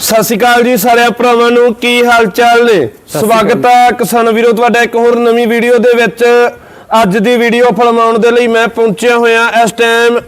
ਸਤਿ ਸ਼੍ਰੀ ਅਕਾਲ ਜੀ ਸਾਰਿਆਂ ਭਰਾਵਾਂ ਨੂੰ ਕੀ ਹਾਲ ਚਾਲ ਨੇ ਸਵਾਗਤ ਹੈ ਕਿਸਾਨ ਵੀਰੋ ਤੁਹਾਡਾ ਇੱਕ ਹੋਰ ਨਵੀਂ ਵੀਡੀਓ ਦੇ ਵਿੱਚ। ਅੱਜ ਦੀ ਵੀਡੀਓ ਫਿਲਮਾਉਣ ਦੇ ਲਈ ਮੈਂ ਪਹੁੰਚਿਆ ਹੋਇਆ ਇਸ ਟਾਈਮ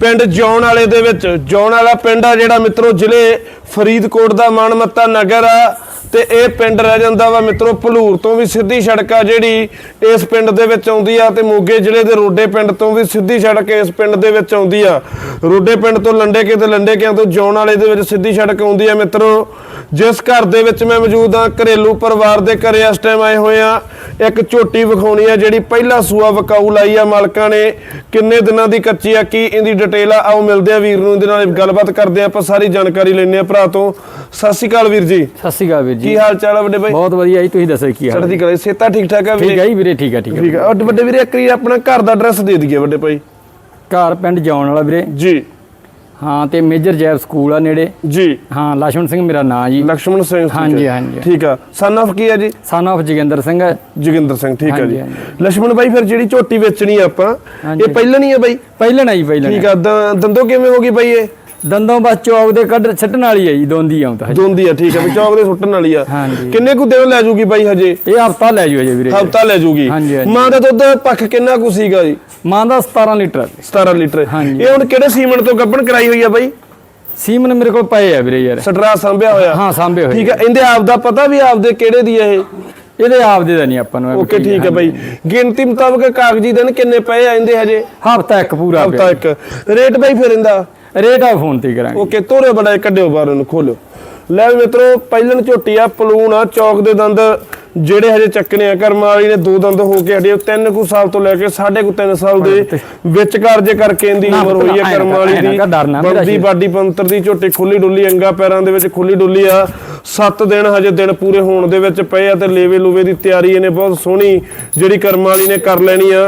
ਪਿੰਡ ਜੌਣ ਵਾਲੇ ਦੇ ਵਿੱਚ। ਜੌਣ ਵਾਲਾ ਪਿੰਡ ਆ ਜਿਹੜਾ ਮਿੱਤਰੋ ਜ਼ਿਲ੍ਹੇ ਫਰੀਦਕੋਟ ਦਾ ਮਾਨਮੱਤਾ ਨਗਰ ਆ। ਤੇ ਇਹ ਪਿੰਡ ਰਹਿ ਜਾਂਦਾ ਵਾ ਮਿੱਤਰੋ, ਭਲੂਰ ਤੋਂ ਵੀ ਸਿੱਧੀ ਸੜਕ ਆ ਜਿਹੜੀ ਇਸ ਪਿੰਡ ਦੇ ਵਿੱਚ ਆਉਂਦੀ ਆ ਤੇ ਮੋਗੇ ਜ਼ਿਲ੍ਹੇ ਦੇ ਰੋਡੇ ਪਿੰਡ ਤੋਂ ਵੀ ਸਿੱਧੀ ਸੜਕ ਇਸ ਪਿੰਡ ਦੇ ਵਿੱਚ ਆਉਂਦੀ ਆ। ਰੋਡੇ ਪਿੰਡ ਤੋਂ ਲੰਡੇ ਕੇ ਤੇ ਲੰਡੇ ਕਿਆਂ ਤੋਂ ਜੌਣ ਵਾਲੇ ਦੇ ਵਿੱਚ ਸਿੱਧੀ ਸੜਕ ਆਉਂਦੀ ਆ ਮਿੱਤਰੋ। ਜਿਸ ਘਰ ਦੇ ਵਿੱਚ ਮੈਂ ਮੌਜੂਦ ਆ, ਘਰੇਲੂ ਪਰਿਵਾਰ ਦੇ ਘਰੇ ਇਸ ਟਾਈਮ ਆਏ ਹੋਏ ਆ। ਇੱਕ ਝੋਟੀ ਵਿਖਾਉਣੀ ਆ ਜਿਹੜੀ ਪਹਿਲਾ ਸੂਆ ਵਕਾਊ ਲਾਈ ਆ ਮਾਲਕਾਂ ਨੇ। ਕਿੰਨੇ ਦਿਨਾਂ ਦੀ ਕੱਚੀ ਆ, ਕੀ ਇਹਦੀ ਡਿਟੇਲ ਆ, ਆਓ ਮਿਲਦੇ ਆ ਵੀਰ ਨੂੰ, ਇਹਦੇ ਨਾਲ ਗੱਲਬਾਤ ਕਰਦੇ ਆ, ਆਪਾਂ ਸਾਰੀ ਜਾਣਕਾਰੀ ਲੈਣੇ ਆ ਭਰਾ ਤੋਂ। ਸਤਿ ਸ਼੍ਰੀ ਅਕਾਲ ਵੀਰ ਜੀ। ਸਤਿ ਸ਼੍ਰੀ ਅਕਾਲ ਵੀਰ ਕੀ ਹਾਲ ਚਾਲ ਵੱਡੇ ਬਾਈ? ਬਹੁਤ ਵਧੀਆ ਜੀ ਤੁਸੀਂ ਦੱਸੋ ਕੀ ਹਾਲ ਚੜ੍ਹਦੀ ਕਲਾ ਸੇਤਾ ਠੀਕ ਠਾਕ ਆ ਠੀਕ ਹੈ ਜੀ ਵੀਰੇ ਠੀਕ ਹੈ ਠੀਕ ਠੀਕ ਹੈ ਵੱਡੇ ਵੀਰੇ ਇੱਕ ਵਾਰੀ ਆਪਣਾ ਘਰ ਦਾ ਐਡਰੈਸ ਦੇ ਦਈਏ ਵੱਡੇ ਭਾਈ। ਘਰ ਪਿੰਡ ਜਾਉਣ ਵਾਲਾ ਵੀਰੇ। ਜੀ। ਹਾਂ ਤੇ ਮੇਜਰ ਜੈਬ ਸਕੂਲ ਆ ਨੇੜੇ। ਜੀ। ਹਾਂ ਲక్ష్మణ ਸਿੰਘ ਮੇਰਾ ਨਾਂ ਜੀ। ਲక్ష్మణ ਸਿੰਘ ਠੀਕ ਹਾਂਜੀ, ਹੈ। ਹਾਂਜੀ। ਠੀਕ ਆ। ਸਨ ਆਫ ਕੀ ਆ ਜੀ? ਸਨ ਆਫ ਜੋਗਿੰਦਰ ਸਿੰਘ ਹੈ ਜੋਗਿੰਦਰ ਸਿੰਘ ਠੀਕ ਆ ਜੀ। ਹਾਂਜੀ। ਬਾਈ ਫਿਰ ਜਿਹੜੀ ਝੋਟੀ ਵੇਚਣੀ ਆਪਾਂ ਇਹ ਪਹਿਲਾਂ ਨਹੀਂ ਆ ਬਾਈ? ਪਹਿਲਾਂ ਜੀ ਪਹਿਲਣਾ। ਠੀਕ ਆ। ਦੰ- ਕਿਵੇਂ ਹੋ ਗਈ ਬਾਈ ਇਹ? ਦੰਦੋਂ ਬਸ ਚੌਕ ਦੇ ਕੱਢ ਛੱਟਣ ਵਾਲੀ ਹੈ ਜੀ ਦੋਂਦੀ ਆਉਂਦਾ ਹਜੇ। ਦੋਂਦੀ ਆ ਠੀਕ ਆ ਵੀ ਚੌਕ ਦੇ ਸੁੱਟਣ ਵਾਲੀ ਆ। ਹਾਂਜੀ। ਕਿੰਨੇ ਕੁ ਦਿਨ ਲੈ ਜੂਗੀ ਬਾਈ ਹਜੇ? ਇਹ ਹਫਤਾ ਲੈ ਜੀ ਵੀਰੇ। ਹਫਤਾ ਲੈ ਜੂਗੀ। ਹਾਂਜੀ, ਹਾਂਜੀ। ਮਾਂ ਦਾ ਦੁੱਧ ਪੱਖ ਕਿੰਨਾ ਕੁ ਸੀਗਾ ਜੀ? ਮਾਂ ਦਾ 17 ਲੀਟਰ। 17 ਲੀਟਰ। ਹਾਂਜੀ। ਇਹ ਹੁਣ ਕਿਹੜੇ ਸੀਮਨ ਤੋਂ ਗੱਭਣ ਕਰਾਈ ਹੋਈ ਆ ਬਾਈ? ਸੀਮਨ ਮੇਰੇ ਕੋਲ ਪਏ ਆ ਵੀਰੇ ਯਾਰ। ਸਟਰਾ ਸੰਭਿਆ ਹੋਇਆ? ਹਾਂ ਸਾਂਭੇ ਹੋਏ। ਠੀਕ ਆ ਇਹਦੇ ਆਪ ਦਾ ਪਤਾ ਵੀ ਆਪਦੇ ਕਿਹੜੇ ਦੀ ਆ ਇਹ? ਇਹਦੇ ਆਪ ਦੇ ਦਾ ਨਹੀਂ ਆਪਾਂ ਨੂੰ ਓਕੇ ਠੀਕ ਹੈ ਬਾਈ। ਗਿਣਤੀ ਮੁਤਾਬਕ ਕਾਗਜ਼ੀ ਦਿਨ ਕਿੰਨੇ ਪਏ ਆ ਇਹਦੇ ਹਜੇ? ਹਫਤਾ ਇੱਕ ਪੂਰਾ ਹਫਤਾ ਇੱਕ। ਰੇਟ ਬਾਈ ਫਿਰ ਇਹਦਾ? ਰੇਟ ਆ ਫੋਨ ਤੇ ਕਰਾਂਗੇ। ਓਕੇ ਤੋਰੇ ਬੜਾ ਕੱਢਿਓ ਬਾਹਰ ਉਹਨੂੰ ਖੋਲਿਓ। ਲੈ ਮਿੱਤਰੋ ਪਹਿਲਣ ਝੋਟੀ ਆ ਪਲੂਣ ਆ ਚੌਕ ਦੇ ਦੰਦ ਜਿਹੜੇ ਹਜੇ ਚੱਕਣੇ ਆ ਕਰਮ ਵਾਲੀ ਨੇ ਦੋ ਦੰਦ ਹੋ ਕੇ ਹਟੇ ਤਿੰਨ ਕੁ ਸਾਲ ਤੋਂ ਲੈ ਕੇ ਸਾਢੇ ਕੁ ਤਿੰਨ ਸਾਲ ਦੇ ਵਿਚਕਾਰ ਜੇ ਕਰਕੇ ਇਹਦੀ ਨਾ ਉਮਰ ਹੋਈ ਐਂ ਕਰਮ ਨਾ ਵਾਲੀ ਦੀ। ਨਾ ਬੰਦੀ। ਬਾਡੀ ਪੰਤਰ ਦੀ ਝੋਟੀ ਖੁੱਲੀ ਡੁੱਲੀ ਅੰਗਾ ਪੈਰਾਂ ਦੇ ਵਿੱਚ ਖੁੱਲੀ ਡੁੱਲੀ ਆ। 7 ਦਿਨ ਹਜੇ ਦਿਨ ਪੂਰੇ ਹੋਣ ਦੇ ਵਿੱਚ ਪਏ ਆ ਤੇ ਲੇਵੇ ਲੂਵੇ ਦੀ ਤਿਆਰੀ ਇਹਨੇ ਬਹੁਤ ਸੋਹਣੀ ਜਿਹੜੀ ਕਰਮ ਵਾਲੀ ਨੇ ਕਰ ਲੈਣੀ ਆ।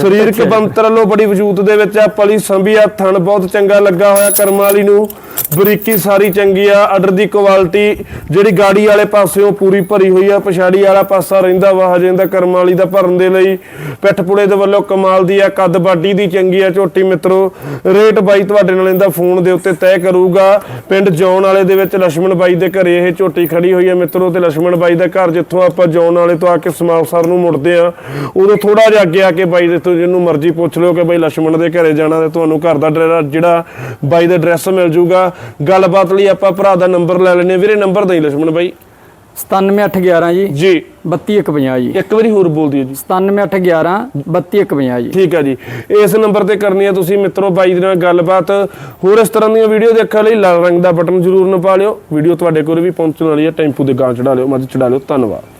ਸਰੀਰਕ ਬੰਤਰ ਵੱਲੋਂ ਬੜੀ ਵਜੂਦ ਦੇ ਵਿੱਚ ਆ ਪਲੀ ਸੰਭੀ ਆ ਥਣ ਬਹੁਤ ਚੰਗਾ ਲੱਗਾ ਹੋਇਆ ਕਰਮ ਵਾਲੀ ਨੂੰ। ਬਰੀਕੀ ਸਾਰੀ ਚੰਗੀ ਆ ਆਰਡਰ ਦੀ ਕੁਆਲਿਟੀ ਜਿਹੜੀ ਗਾੜੀ ਵਾਲੇ ਪਾਸੇ ਉਹ ਪੂਰੀ ਭਰੀ ਹੋਈ ਆ, ਪਛਾੜੀ ਵਾਲਾ ਪਾਸਾ ਰਹਿੰਦਾ ਵਾ, ਹਜੇ ਦਾ ਕਰਮ ਵਾਲੀ ਦਾ ਭਰਨ ਦੇ ਲਈ। ਪਿੱਠ ਪੁੜੇ ਦੇ ਵੱਲੋਂ ਕਮਾਲ ਦੀ ਆ, ਕੱਦ ਬਾਡੀ ਦੀ ਚੰਗੀ ਆ, ਝੋਟੀ ਮਿੱਤਰੋ। ਰੇਟ ਬਾਈ ਤੁਹਾਡੇ ਨਾਲ ਇਹਦਾ ਫੋਨ ਦੇ ਉੱਤੇ ਤੈਅ ਕਰੂਗਾ। ਪਿੰਡ ਜੌਨ ਵਾਲੇ ਦੇ ਵਿੱਚ ਲక్ష్మణ ਬਾਈ ਦੇ ਘਰੇ ਇਹ ਝੋਟੀ ਖੜੀ ਹੋਈ ਆ ਮਿੱਤਰੋ ਤੇ ਲక్ష్మణ ਬਾਈ ਦਾ ਘਰ ਜਿੱਥੋਂ ਆਪਾਂ ਜੌਨ ਵਾਲੇ ਤੋਂ ਆ ਕੇ ਸਮਾਪਸਰ ਨੂੰ ਮੁੜਦੇ ਆ, ਉਦੋਂ ਥੋੜਾ ਜਿਹਾ ਅੱਗੇ ਆ ਕੇ ਬਾਈ ਦੇ ਤੋਂ ਜਿਹਨੂੰ ਮਰਜ਼ੀ ਪੁੱਛ ਲਿਓ ਕਿ ਬਾਈ ਲక్ష్మణ ਦੇ ਘਰੇ ਜਾਣਾ ਤੇ ਤੁਹਾਨੂੰ ਘਰ ਦਾ ਜਿਹੜਾ ਬਾਈ ਦਾ ਐਡਰੈਸ ਮਿਲ ਜੂਗਾ। ਗੱਲਬਾਤ ਲਈ ਆਪਾਂ ਭਰਾ ਦਾ ਨੰਬਰ ਲੈ ਲੈਨੇ ਵੀਰੇ ਨੰਬਰ ਦਈ ਲਛਮਣ ਬਾਈ। 97811 ਜੀ। ਜੀ। 32150 ਜੀ। ਇੱਕ ਵਾਰੀ ਹੋਰ ਬੋਲ ਦਿਓ ਜੀ। 97811 32150 ਜੀ। ਠੀਕ ਹੈ ਜੀ। ਇਸ ਨੰਬਰ ਤੇ ਕਰਨੀ ਹੈ ਤੁਸੀਂ ਮਿੱਤਰੋ ਬਾਈ ਦੇ ਨਾਲ ਗੱਲਬਾਤ। ਹੋਰ ਇਸ ਤਰ੍ਹਾਂ ਦੀਆਂ ਵੀਡੀਓ ਦੇਖਣ ਲਈ ਲਾਲ ਰੰਗ ਦਾ ਬਟਨ ਜ਼ਰੂਰ ਨਪਾ ਲਿਓ। ਵੀਡੀਓ ਤੁਹਾਡੇ ਕੋਲ ਵੀ ਪਹੁੰਚਣ ਵਾਲੀ ਹੈ ਟੈਂਪੂ ਦੇ ਗਾਂ ਚੜਾ ਲਿਓ। ਮੱਝ ਚੜਾ ਲਿਓ। ਧੰਨਵਾਦ।